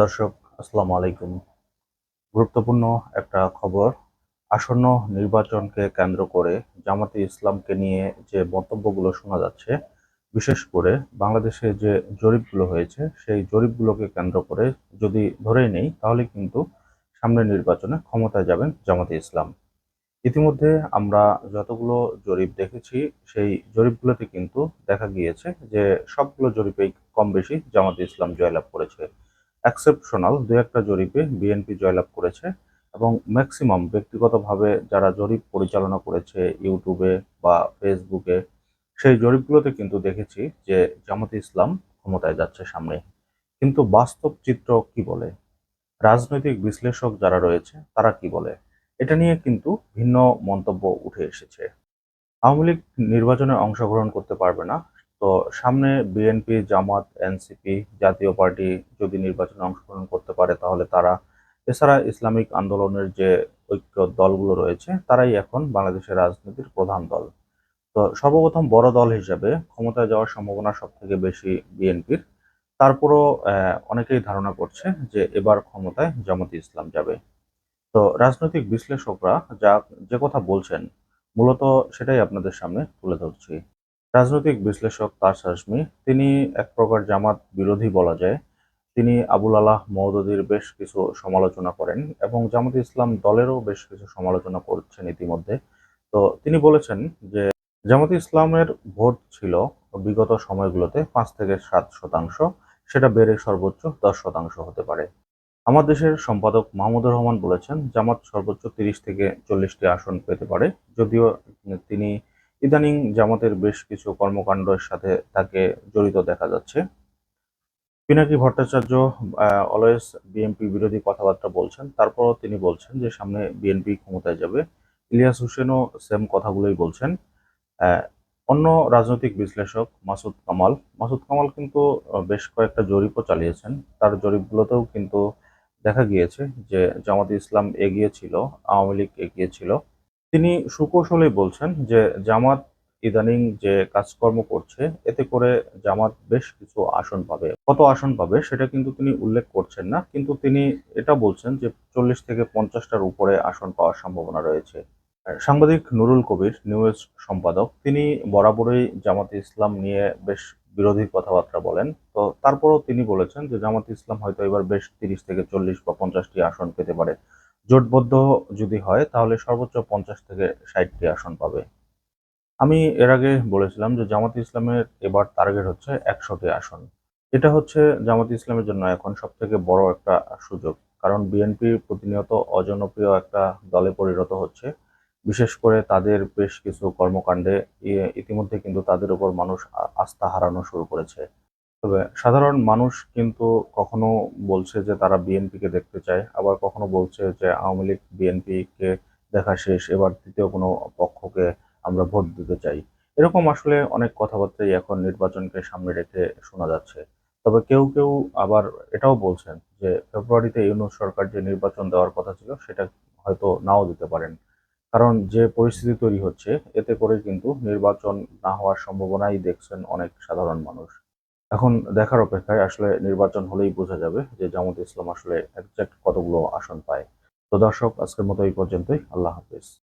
দর্শক, আসসালামু আলাইকুম। গুরুত্বপূর্ণ একটা খবর, আসন্ন নির্বাচনকে কেন্দ্র করে জামাতে ইসলামকে নিয়ে যে মন্তব্যগুলো শোনা যাচ্ছে, বিশেষ করে বাংলাদেশে যে জরিপগুলো হয়েছে, সেই জরিপগুলোকে কেন্দ্র করে যদি ধরেই নেই, তাহলে কিন্তু সামনের নির্বাচনে ক্ষমতায় যাবেন জামাতে ইসলাম। ইতিমধ্যে আমরা যতগুলো জরিপ দেখেছি, সেই জরিপগুলোতে কিন্তু দেখা গিয়েছে যে সবগুলো জরিপেই কম বেশি জামাতে ইসলাম জয়লাভ করেছে। এক্সেপশনাল দু একটা জরিপে বিএনপি জয়লাভ করেছে এবং ম্যাক্সিমাম ব্যক্তিগতভাবে যারা জরিপ পরিচালনা করেছে ইউটিউবে বা ফেসবুকে সেই জরিপগুলোতে কিন্তু দেখেছি যে জামাতে ইসলাম ক্ষমতায় যাচ্ছে সামনে। কিন্তু বাস্তব চিত্র কি বলে? রাজনৈতিক বিশ্লেষক যারা রয়েছে, তারা কি বলে? এটা নিয়ে কিন্তু ভিন্ন মন্তব্য উঠে এসেছে। আওয়ামী লীগ নির্বাচনে অংশগ্রহণ করতে পারবে না তো সামনে BNP Jamaat NCP Jatiya Party যদি নির্বাচনে অংশগ্রহণ করতে পারে তাহলে তারা, এছাড়া ইসলামিক আন্দোলনের যে ঐক্য দলগুলো রয়েছে, তারাই এখন বাংলাদেশের রাজনীতির প্রধান দল। তো সর্বপ্রথম বড় দল হিসাবে ক্ষমতায় যাওয়ার সম্ভাবনা সব থেকে বেশি বিএনপির তারপরও অনেকেই ধারণা করছে যে এবার ক্ষমতায় জামাতি ইসলাম যাবে। তো রাজনৈতিক বিশ্লেষকরা যা, যে কথা বলছেন, মূলত সেটাই আপনাদের সামনে তুলে ধরছি। রাজনৈতিক বিশ্লেষক তাস হাসমি তিনি এক প্রকার জামাত বিরোধী বলা যায়। তিনি আবুল আলাহ মৌদুদির বেশ কিছু সমালোচনা করেন এবং জামাত ইসলাম দলেরও বেশ কিছু সমালোচনা করছেন ইতিমধ্যে। তো তিনি বলেছেন যে, জামাত ইসলামের ভোট ছিল বিগত সময়গুলোতে পাঁচ থেকে সাত শতাংশ, সেটা বেড়ে সর্বোচ্চ দশ শতাংশ হতে পারে। আমার দেশের সম্পাদক মাহমুদুর রহমান বলেছেন, জামাত সর্বোচ্চ তিরিশ থেকে চল্লিশটি আসন পেতে পারে, যদিও তিনি ইদানিং জামাতের বেশ কিছু কর্মকাণ্ডের সাথে তাকে জড়িত দেখা যাচ্ছে। পিনাকি ভট্টাচার্য অলওয়েজ বিএনপি বিরোধী কথাবার্তা বলছেন। তারপরও তিনি বলছেন যে, সামনে বিএনপি ক্ষমতায় যাবে। ইলিয়াস হোসেনও সেম কথাগুলোই বলছেন। অন্য রাজনৈতিক বিশ্লেষক মাসুদ কামাল। মাসুদ কামাল কিন্তু বেশ কয়েকটা জরিপও চালিয়েছেন। তার জরিপগুলোতেও কিন্তু দেখা গিয়েছে যে, জামাত ইসলাম এগিয়ে ছিল, আওয়ামী লীগ এগিয়ে ছিল। তিনি সুকৌশলে বলছেন যে, জামাত ইদানিং যে কাজকর্ম করছে, এতে করে জামাত বেশ কিছু আসন পাবে। কত আসন পাবে সেটা কিন্তু তিনি উল্লেখ করছেন না, কিন্তু তিনি এটা বলছেন যে, চল্লিশ থেকে পঞ্চাশটার উপরে আসন পাওয়ার সম্ভাবনা রয়েছে। সাংবাদিক নুরুল কবির, নিউজ সম্পাদক, তিনি বরাবরই জামাতে ইসলাম নিয়ে বেশ বিরোধী কথাবার্তা বলেন। তো তারপরও তিনি বলেছেন যে, জামাত ইসলাম হয়তো এবার বেশ তিরিশ থেকে চল্লিশ বা পঞ্চাশটি আসন পেতে পারে। জোটবদ্ধ যদি হয়, তাহলে সর্বোচ্চ পঞ্চাশ থেকে ষাটটি আসন পাবে। আমি এর আগে বলেছিলাম যে জামাত ইসলামের এবার টার্গেট হচ্ছে একশোটি আসন। এটা হচ্ছে জামাত ইসলামের জন্য এখন সব থেকে বড় একটা সুযোগ। কারণ বিএনপি প্রতিনিয়ত অজনপ্রিয় একটা দলে পরিণত হচ্ছে। বিশেষ করে তাদের বেশ কিছু কর্মকাণ্ডে ইতিমধ্যে কিন্তু তাদের উপর মানুষ আস্থা হারানো শুরু করেছে। তবে সাধারণ মানুষ কিন্তু কখনো বলছে যে তারা বিএনপিকে দেখতে চায়, আবার কখনো বলছে যে আওয়ামী লীগ বিএনপিকে দেখা শেষ, এবার তৃতীয় কোনো পক্ষকে আমরা ভোট দিতে চাই। এরকম আসলে অনেক কথাবার্তাই এখন নির্বাচনকে সামনে রেখে শোনা যাচ্ছে। তবে কেউ কেউ আবার এটাও বলছেন যে ফেব্রুয়ারিতে ইউনুস সরকার যে নির্বাচন দেওয়ার কথা ছিল, সেটা হয়তো নাও দিতে পারেন। কারণ যে পরিস্থিতি তৈরি হচ্ছে, এতে করে কিন্তু নির্বাচন না হওয়ার সম্ভাবনাই দেখছেন অনেক সাধারণ মানুষ। এখন দেখার অপেক্ষায় আসলে নির্বাচন হলেই বোঝা যাবে যে জামাত ইসলাম আসলে একজ্যাক্ট কতগুলো আসন পায়। তো দর্শক, আজকের মতো এই পর্যন্তই। আল্লাহ হাফিজ।